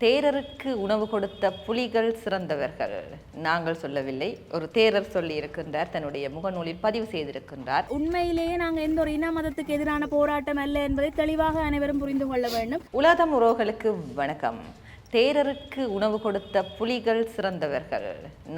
தேரருக்கு உணவு கொடுத்த புலிகள் சிறந்தவர்கள். நாங்கள் சொல்லவில்லை. ஒரு தேரர் சொல்லி இருக்கின்றார் தன்னுடைய முகநூலில் பதிவு செய்திருக்கின்றார். உண்மையிலேயே நாங்கள் எந்த ஒரு இன மதத்துக்கு எதிரான போராட்டம் அல்ல என்பதை தெளிவாக அனைவரும் புரிந்து கொள்ள வேண்டும். உலகம் உறவுகளுக்கு வணக்கம். தேரருக்கு உணவு கொடுத்த புலிகள் சிறந்தவர்கள்.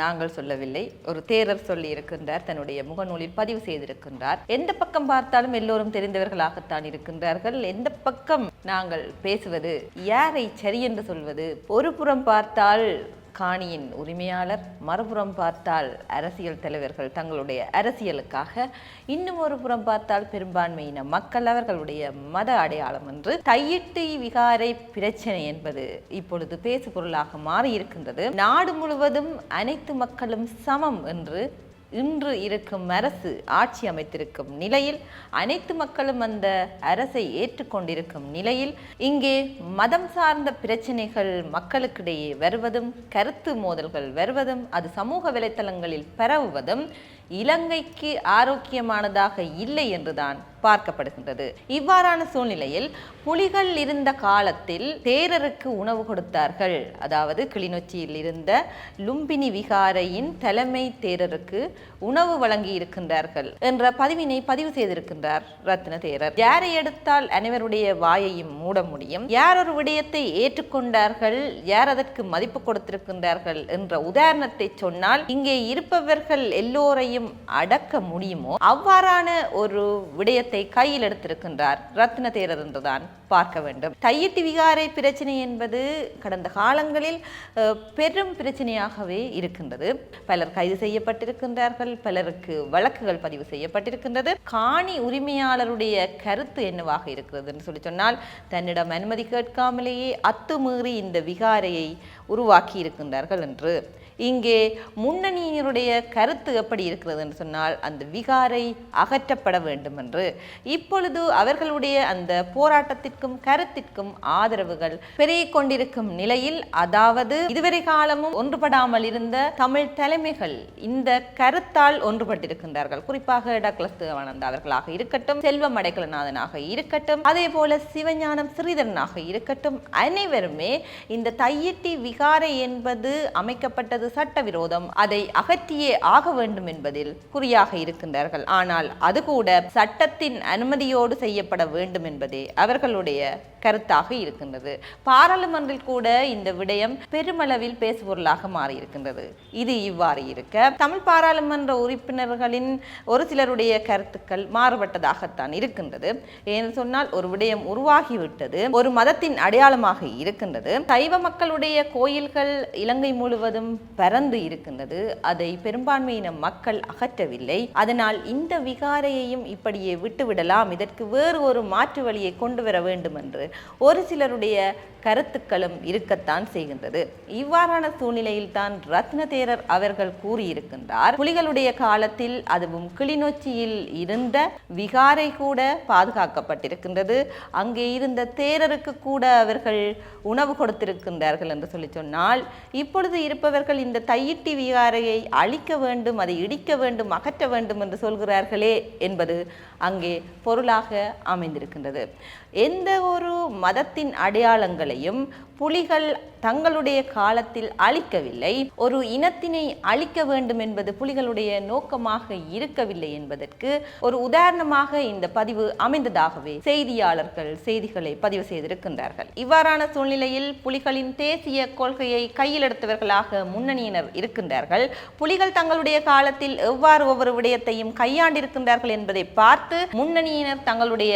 நாங்கள் சொல்லவில்லை. ஒரு தேரர் சொல்லி இருக்கின்றார் தன்னுடைய முகநூலில் பதிவு செய்திருக்கின்றார். எந்த பக்கம் பார்த்தாலும் எல்லோரும் தெரிந்தவர்களாகத்தான் இருக்கின்றார்கள். எந்த பக்கம் நாங்கள் பேசுவது யாரை சரி என்று சொல்வது ஒரு புறம் பார்த்தால் காணியின் உரிமையாளர் மறுபுறம் பார்த்தால் அரசியல் தலைவர்கள் தங்களுடைய அரசியலுக்காக இன்னும் ஒரு புறம் பார்த்தால் பெரும்பான்மையின மக்கள் அவர்களுடைய மத அடையாளம் என்று தையிட்டு விகாரை பிரச்சனை என்பது இப்பொழுது பேசுபொருளாக மாறியிருக்கின்றது. நாடு முழுவதும் அனைத்து மக்களும் சமம் என்று இன்று இருக்கும் அரசு ஆட்சி அமைத்திருக்கும் நிலையில் அனைத்து மக்களும் அந்த அரசை ஏற்றுக்கொண்டிருக்கும் நிலையில் இங்கே மதம் சார்ந்த பிரச்சனைகள் மக்களுக்கிடையே வருவதும் கருத்து மோதல்கள் வருவதும் அது சமூக வலைத்தளங்களில் பரவுவதும் இலங்கைக்கு ஆரோக்கியமானதாக இல்லை என்றுதான் பார்க்கப்படுகின்றது. இவ்வாறான சூழ்நிலையில் புலிகள் இருந்த காலத்தில் தேரருக்கு உணவு கொடுத்தார்கள். அதாவது கிளிநொச்சியில் இருந்த லும்பினி விகாரையின் தலைமை தேரருக்கு உணவு வழங்கி இருக்கின்றார்கள் என்ற பதிவினை பதிவு செய்திருக்கின்றார் ரத்ன தேரர். யாரை எடுத்தால் அனைவருடைய வாயையும் மூட முடியும்? யார் ஒரு விடயத்தை ஏற்றுக்கொண்டார்கள்? யார் அதற்கு மதிப்பு கொடுத்திருக்கின்றார்கள்? என்ற உதாரணத்தை சொன்னால் இங்கே இருப்பவர்கள் எல்லோரையும் அடக்க முடியுமோ அவ்வாறான ஒரு விடயத்தை கையில் எடுத்திருக்கின்றார் ரத்ன தேரர் என்றுதான் பார்க்க வேண்டும். தையிட்டு விகாரை பிரச்சனை என்பது கடந்த காலங்களில் பெரும் பிரச்சனையாகவே இருக்கின்றது. பலர் கைது செய்யப்பட்டிருக்கின்றார்கள் பலருக்கு வழக்குகள் பதிவு செய்யப்பட்டிருக்கின்றது. காணி உரிமையாளருடைய கருத்து என்னவாக இருக்கிறது என்று சொல்லி சொன்னால் தன்னிடம் அனுமதி கேட்காமலேயே அத்துமீறி இந்த விகாரையை உருவாக்கி இருக்கின்றார்கள் என்று. இங்கே முன்னணியினருடைய கருத்து எப்படி இருக்கிறது என்று சொன்னால் அந்த விகாரை அகற்றப்பட வேண்டும் என்று இப்பொழுது அவர்களுடைய அந்த போராட்டத்திற்கும் கருத்திற்கும் ஆதரவுகள் பெருகிக் கொண்டிருக்கும் நிலையில் அதாவது இதுவரை காலமும் ஒன்றுபடாமல் இருந்த தமிழ் தலைமைகள் இந்த கருத்தால் ஒன்றுபட்டிருக்கின்றார்கள். குறிப்பாக டக்ளஸ் தேவானந்தா அவர்களாக இருக்கட்டும் செல்வம் அடைக்கலநாதனாக இருக்கட்டும் அதே போல சிவஞானம் ஸ்ரீதரனாக இருக்கட்டும் அனைவருமே இந்த தையிட்டி விகாரை என்பது அமைக்கப்பட்டது சட்டவிரோதம். அதை அகற்றியே ஆக வேண்டும் என்பதில் குறியாக இருக்கின்றார்கள். ஆனால் அது கூட சட்டத்தின் அனுமதியோடு செய்யப்பட வேண்டும் என்பதே அவர்களுடைய கருத்தாக இருக்கின்றது. பாராளுமன்றில் கூட இந்த விடயம் பெருமளவில் பேசுபொருளாக மாறி இருக்கின்றது இது இவ்வாறு இருக்க தமிழ் பாராளுமன்ற உறுப்பினர்களின் ஒரு சிலருடைய கருத்துக்கள் மாறுபட்டதாகத்தான் இருக்கின்றது. ஏன்னு சொன்னால் ஒரு விடயம் உருவாகிவிட்டது ஒரு மதத்தின் அடையாளமாக இருக்கின்றது. சைவ மக்களுடைய கோயில்கள் இலங்கை முழுவதும் பரந்து இருக்கின்றது. அதை பெரும்பான்மையின மக்கள் அகற்றவில்லை. அதனால் இந்த விகாரையையும் இப்படியே விட்டுவிடலாம். இதற்கு வேறு ஒரு மாற்று வழியை கொண்டு வர வேண்டும் என்று ஒரு சிலருடைய கருத்துக்களும் இருக்கத்தான் செய்கின்றது. இவ்வாறான சூழ்நிலையில் தான் ரத்ன தேரர் அவர்கள் கூறியிருக்கின்றார். புலிகளுடைய காலத்தில் அதுவும் கிளிநொச்சியில் இருந்த விகாரை கூட பாதுகாக்கப்பட்டிருக்கின்றது. அங்கே இருந்த தேரருக்கு கூட அவர்கள் உணவு கொடுத்திருக்கின்றார்கள் என்று சொல்லி சொன்னால் இப்பொழுது இருப்பவர்கள் இந்த தையிட்டி விகாரையை அழிக்க வேண்டும் அதை இடிக்க வேண்டும் அகற்ற வேண்டும் என்று சொல்கிறார்களே என்பது அங்கே பொருளாக அமைந்திருக்கின்றது. எந்த ஒரு மதத்தின் அடையாளங்களையும் புலிகள் தங்களுடைய காலத்தில் அழிக்கவில்லை. ஒரு இனத்தினை அழிக்க வேண்டும் என்பது புலிகளுடைய நோக்கமாக இருக்கவில்லை என்பதற்கு ஒரு உதாரணமாக இந்த பதிவு அமைந்ததாகவே செய்தியாளர்கள் செய்திகளை பதிவு செய்திருக்கின்றார்கள். இவ்வாறான சூழ்நிலையில் புலிகளின் தேசிய கொள்கையை கையில் எடுத்தவர்களாக முன்னணியினர் இருக்கின்றார்கள். புலிகள் தங்களுடைய காலத்தில் எவ்வாறு ஒவ்வொரு விடயத்தையும் கையாண்டிருக்கின்றார்கள் என்பதை பார்த்து முன்னணியினர் தங்களுடைய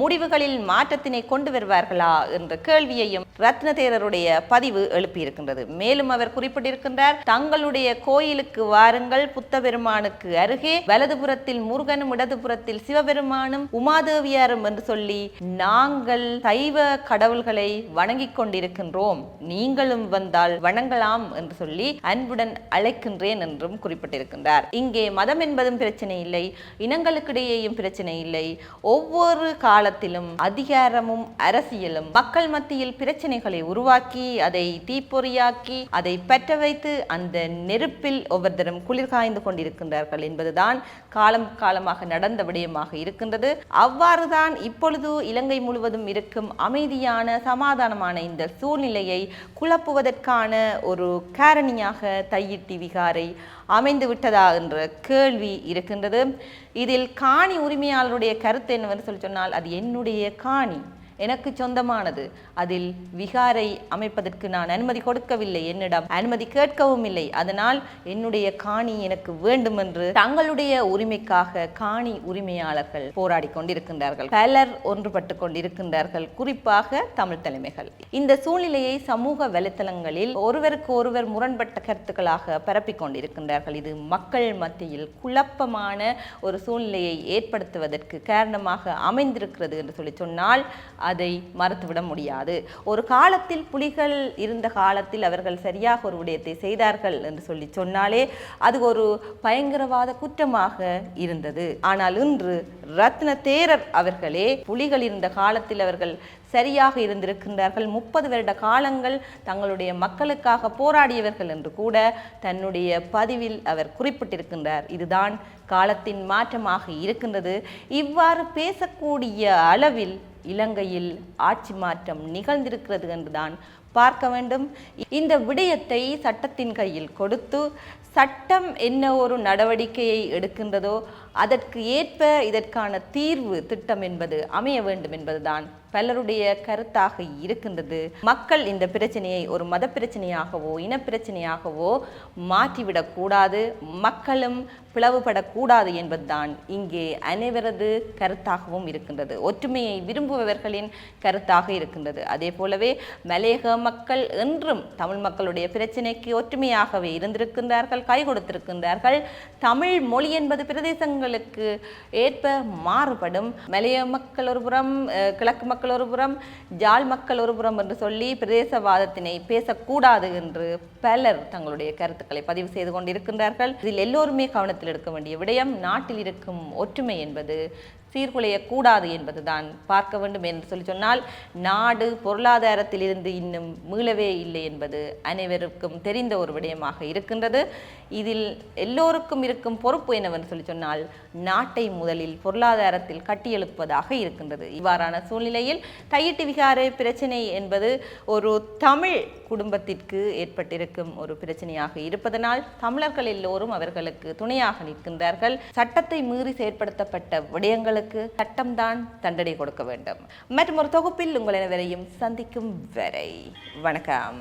முடிவுகளில் மாற்றத்தினை கொண்டு வருவார்களா என்ற கேள்வியையும் ரத்ன சேரருடைய பதிவு எழுப்பியிருக்கின்றது. மேலும் அவர் குறிப்பிட்டிருக்கின்றார் தங்களுடைய கோயிலுக்கு வாருங்கள் புத்தபெருமானுக்கு அருகே வலதுபுறத்தில் முருகனும் இடதுபுறத்தில் சிவபெருமானும் உமாதேவியாரும் என்று சொல்லி நாங்கள் சைவ கடவுள்களை வணங்கிக் கொண்டிருக்கின்றோம். நீங்களும் வந்தால் வணங்கலாம் என்று சொல்லி அன்புடன் அழைக்கின்றேன் என்றும் குறிப்பிட்டிருக்கின்றார். இங்கே மதம் என்பதும் பிரச்சனை இல்லை இனங்களுக்கிடையேயும் பிரச்சனை இல்லை. ஒவ்வொரு காலத்திலும் அதிகாரமும் அரசியலும் மக்கள் மத்தியில் பிரச்சனைகளை உருவாக்கி அதை தீப்பொறியாக்கி அதை பற்ற வைத்து அந்த நெருப்பில் ஒவ்வொருத்தரும் குளிர் காய்ந்து கொண்டிருக்கின்றார்கள் என்பதுதான் காலம் காலமாக நடந்த விடயமாக இருக்கின்றது. அவ்வாறுதான் இப்பொழுது இலங்கை முழுவதும் இருக்கும் அமைதியான சமாதானமான இந்த சூழ்நிலையை குழப்புவதற்கான ஒரு காரணியாக தையிட்டி விகாரை அமைந்து விட்டதா என்ற கேள்வி இருக்கின்றது. இதில் காணி உரிமையாளருடைய கருத்து என்னவென்று சொல்லி சொன்னால் அது என்னுடைய காணி. எனக்கு சொந்தமானது. அதில் விகாரை அமைப்பதற்கு நான் அனுமதி கொடுக்கவில்லை. என்னிடம் அனுமதி கேட்கவும் இல்லை. அதனால் என்னுடைய காணி எனக்கு வேண்டும் என்று தங்களுடைய உரிமைக்காக காணி உரிமையாளர்கள் போராடி கொண்டிருக்கின்றார்கள். பலர் ஒன்றுபட்டு கொண்டிருக்கின்றார்கள். குறிப்பாக தமிழ் தலைமைகள். இந்த சூழ்நிலையை சமூக வலைத்தளங்களில் ஒருவருக்கு ஒருவர் முரண்பட்ட கருத்துக்களாக பரப்பிக் கொண்டிருக்கின்றார்கள். இது மக்கள் மத்தியில் குழப்பமான ஒரு சூழ்நிலையை ஏற்படுத்துவதற்கு காரணமாக அமைந்திருக்கிறது என்று சொல்லி சொன்னால் அதை மறுத்துவிட முடியாது. ஒரு காலத்தில் புலிகள் இருந்த காலத்தில் அவர்கள் சரியாக ஒரு விடயத்தை செய்தார்கள் என்று சொல்லி சொன்னாலே அது ஒரு பயங்கரவாத குற்றமாக இருந்தது. ஆனால் இன்று ரத்ன தேரர் அவர்களே புலிகள் இருந்த காலத்தில் அவர்கள் சரியாக இருந்திருக்கின்றார்கள். முப்பது வருட காலங்கள் தங்களுடைய மக்களுக்காக போராடியவர்கள் என்று கூட தன்னுடைய பதிவில் அவர் குறிப்பிட்டிருக்கின்றார். இதுதான் காலத்தின் மாற்றமாக இருக்கின்றது. இவ்வாறு பேசக்கூடிய அளவில் இலங்கையில் ஆட்சி மாற்றம் நிகழ்ந்திருக்கிறது என்றுதான் பார்க்க வேண்டும். இந்த விடயத்தை சட்டத்தின் கையில் கொடுத்து சட்டம் என்ன ஒரு நடவடிக்கையை எடுக்கின்றதோ அதற்கு ஏற்ப இதற்கான தீர்வு திட்டம் என்பது அமைய வேண்டும் என்பதுதான் பலருடைய கருத்தாக இருக்கின்றது. மக்கள் இந்த பிரச்சனையை ஒரு மத பிரச்சனையாகவோ இனப்பிரச்சனையாகவோ மாற்றிவிடக்கூடாது மக்களும் பிளவுபடக்கூடாது என்பதுதான் இங்கே அனைவரது கருத்தாகவும் இருக்கின்றது. ஒற்றுமையை விரும்புபவர்களின் கருத்தாக இருக்கின்றது. அதே போலவே மலையக மக்கள் என்றும் தமிழ் மக்களுடைய பிரச்சனைக்கு ஒற்றுமையாகவே இருந்திருக்கின்றார்கள் கை கொடுத்திருக்கின்றார்கள். தமிழ் மொழி என்பது பிரதேசங்களுக்கு ஏற்ப மாறுபடும். மலைய மக்கள் ஒரு புறம் கிழக்கு மக்கள் ஒரு புறம் ஜாழ் மக்கள் ஒரு புறம் என்று சொல்லி பிரதேசவாதத்தினை பேசக்கூடாது என்று பலர் தங்களுடைய கருத்துக்களை பதிவு செய்து கொண்டிருக்கின்றார்கள். இதில் எல்லோருமே கவனத்தில் எடுக்க வேண்டிய விடயம் நாட்டில் இருக்கும் ஒற்றுமை என்பது சீர்குலையக்கூடாது என்பதுதான் பார்க்க வேண்டும் என்று சொல்லி சொன்னால் நாடு பொருளாதாரத்திலிருந்து இன்னும் மீளவே இல்லை என்பது அனைவருக்கும் தெரிந்த ஒரு விடயமாக இருக்கின்றது. இதில் எல்லோருக்கும் இருக்கும் பொறுப்பு என்னவென்று சொல்லி சொன்னால் நாட்டை முதலில் பொருளாதாரத்தில் கட்டியெழுப்பதாக இருக்கின்றது. இவ்வாறான சூழ்நிலையில் தையிட்டு விகார பிரச்சனை என்பது ஒரு தமிழ் குடும்பத்திற்கு ஏற்பட்டிருக்கும் ஒரு பிரச்சனையாக இருப்பதனால் தமிழர்கள் எல்லோரும் அவர்களுக்கு துணையாக நிற்கின்றார்கள். சட்டத்தை மீறி செயற்படுத்தப்பட்ட விடயங்களுக்கு சட்டம்தான் தண்டனை கொடுக்க வேண்டும். மற்றும் ஒரு தொகுப்பில் உங்கள் அனைவரையும் சந்திக்கும் வரை வணக்கம்.